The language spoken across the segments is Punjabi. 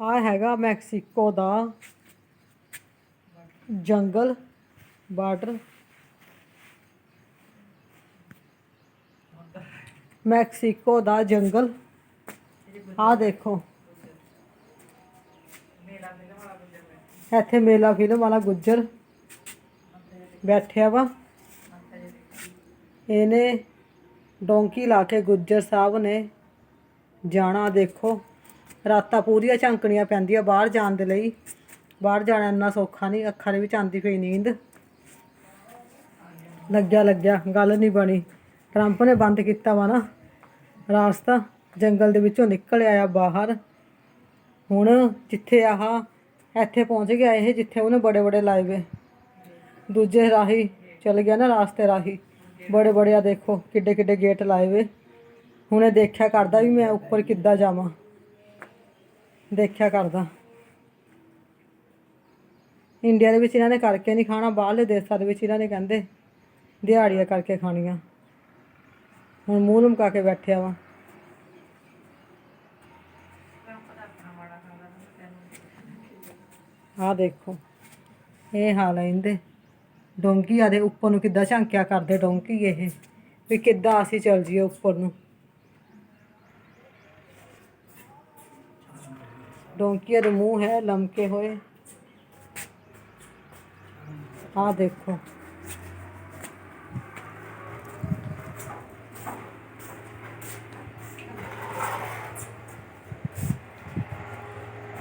ਆ ਹੈਗਾ ਮੈਕਸੀਕੋ ਦਾ ਜੰਗਲ, ਬਾਰਡਰ। ਮੈਕਸੀਕੋ ਦਾ ਜੰਗਲ। ਆ ਦੇਖੋ। ਇੱਥੇ ਮੇਲਾ ਫਿਲਮ ਵਾਲਾ ਗੁੱਜਰ ਬੈਠਿਆ ਵਾ। ਇਹਨੇ ਡੋਂਕੀ ਲਾ ਕੇ ਗੁੱਜਰ ਸਾਹਿਬ ਨੇ ਜਾਣਾ, ਦੇਖੋ। ਰਾਤਾਂ ਪੂਰੀਆਂ ਝੰਕਣੀਆਂ ਪੈਂਦੀਆਂ ਬਾਹਰ ਜਾਣ ਦੇ ਲਈ। ਬਾਹਰ ਜਾਣਾ ਇੰਨਾ ਸੌਖਾ ਨਹੀਂ, ਅੱਖਾਂ ਦੇ ਵਿੱਚ ਆਂਦੀ ਪਈ ਨੀਂਦ। ਲੱਗਿਆ ਲੱਗਿਆ, ਗੱਲ ਨਹੀਂ ਬਣੀ। ਟਰੰਪ ਨੇ ਬੰਦ ਕੀਤਾ ਵਾ ਨਾ ਰਾਸਤਾ, ਜੰਗਲ ਦੇ ਵਿੱਚੋਂ ਨਿਕਲ ਆਇਆ ਬਾਹਰ। ਹੁਣ ਜਿੱਥੇ ਆਹ, ਇੱਥੇ ਪਹੁੰਚ ਗਿਆ ਇਹ, ਜਿੱਥੇ ਉਹਨੇ ਬੜੇ ਬੜੇ ਲਾਏ ਵੇ। ਦੂਜੇ ਰਾਹੀ ਚੱਲ ਗਿਆ ਨਾ ਰਾਸਤੇ ਰਾਹੀ। ਬੜੇ ਬੜੇ ਆ ਦੇਖੋ, ਕਿੱਡੇ ਕਿੱਡੇ ਗੇਟ ਲਾਏ ਵੇ। ਹੁਣੇ ਦੇਖਿਆ ਕਰਦਾ ਵੀ ਮੈਂ ਉੱਪਰ ਕਿੱਦਾਂ ਜਾਵਾਂ। ਦੇਖਿਆ ਕਰਦਾ। ਇੰਡੀਆ ਦੇ ਵਿੱਚ ਇਹਨਾਂ ਨੇ ਕਰਕੇ ਨਹੀਂ ਖਾਣਾ, ਬਾਹਰਲੇ ਦੇਸ਼ਾਂ ਦੇ ਵਿੱਚ ਇਹਨਾਂ ਨੇ ਕਹਿੰਦੇ ਦਿਹਾੜੀਆਂ ਕਰਕੇ ਖਾਣੀਆਂ। ਹੁਣ ਮੂੰਹ ਲਮਕਾ ਕੇ ਬੈਠਿਆ ਵਾ। ਆ ਦੇਖੋ, ਇਹ ਹਾਲ ਹੈ ਇਹਦੇ। ਡੋਂਕੀ ਆ ਦੇ ਉੱਪਰ ਨੂੰ ਕਿੱਦਾਂ ਝਾਂਕਿਆ ਕਰਦੇ ਡੋਂਕੀ ਇਹ, ਵੀ ਕਿੱਦਾਂ ਅਸੀਂ ਚੱਲ ਜੀਏ ਉੱਪਰ ਨੂੰ। ਡੋਂਕੀਆਂ ਦੇ ਮੂੰਹ ਹੈ, ਲਮਕੇ ਹੋਏ। ਆ ਦੇਖੋ।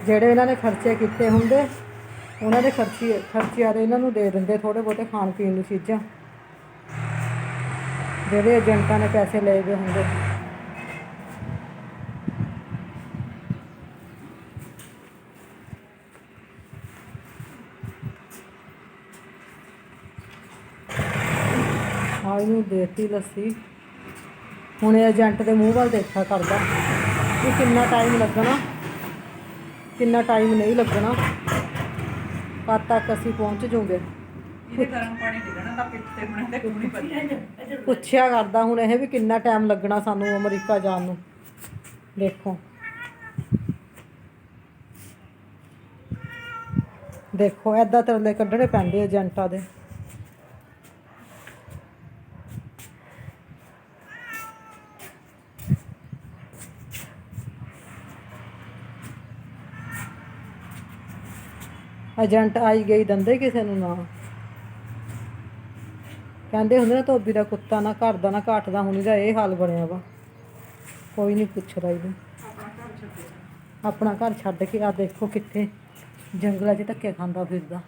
ਜਿਹੜੇ ਇਹਨਾਂ ਨੇ ਖਰਚੇ ਕੀਤੇ ਹੁੰਦੇ, ਉਹਨਾਂ ਦੇ ਖਰਚੇ ਖਰਚਿਆਂ ਦੇ ਇਹਨਾਂ ਨੂੰ ਦੇ ਦਿੰਦੇ ਥੋੜੇ ਬਹੁਤੇ ਖਾਣ ਪੀਣ ਨੂੰ ਚੀਜ਼ਾਂ। ਜਿਹੜੇ ਏਜੰਟਾਂ ਨੇ ਪੈਸੇ ਲਏ ਹੋਏ ਹੁੰਦੇ। ਆ ਇਹਨੂੰ ਦੇਤੀ ਲੱਸੀ। ਹੁਣ ਇਹ ਏਜੰਟ ਦੇ ਮੂੰਹ ਵੱਲ ਦੇਖਿਆ ਕਰਦਾ ਕਿ ਕਿੰਨਾ ਟਾਈਮ ਲੱਗਣਾ ਕਿੰਨਾ ਟਾਈਮ ਨਹੀਂ ਲੱਗਣਾ। ਕਦ ਤੱਕ ਅਸੀਂ ਪਹੁੰਚ ਜਾਵਾਂਗੇ ਇਹਦੇ ਗਰਮ ਪਾਣੀ ਡਿੱਗਣਾ ਤਾਂ ਪਿੱਤੇ ਬਣੇ ਤੇ ਕੁੜੀ ਪਈ ਪੁੱਛਿਆ ਕਰਦਾ ਹੁਣ ਇਹ ਵੀ ਕਿੰਨਾ ਟਾਈਮ ਲੱਗਣਾ ਸਾਨੂੰ ਅਮਰੀਕਾ ਜਾਣ ਨੂੰ। ਦੇਖੋ। ਦੇਖੋ ਐਦਾਂ ਤਰਲੇ ਕੱਢਣੇ ਪੈਂਦੇ ਏਜੰਟਾਂ ਦੇ। ਏਜੰਟ ਆਈ ਗਈ, ਦੰਦੇ ਕਿਸੇ ਨੂੰ ਨਾ। ਕਹਿੰਦੇ ਹੁੰਦੇ ਨਾ ਧੋਬੀ ਦਾ ਕੁੱਤਾ ਨਾ, ਘਰ ਦਾ ਨਾ, ਘਾਟ ਦਾ, ਹੁਣੀ ਦਾ ਇਹ ਹਾਲ ਬਣਿਆ ਵਾ। ਕੋਈ ਨਹੀਂ ਪੁੱਛਦਾ ਇਹਨੂੰ। ਆਪਣਾ ਘਰ ਛੱਡ ਕੇ ਆ ਦੇਖੋ ਕਿੱਥੇ ਜੰਗਲਾਂ 'ਚ ਧੱਕੇ ਖਾਂਦਾ ਫਿਰਦਾ।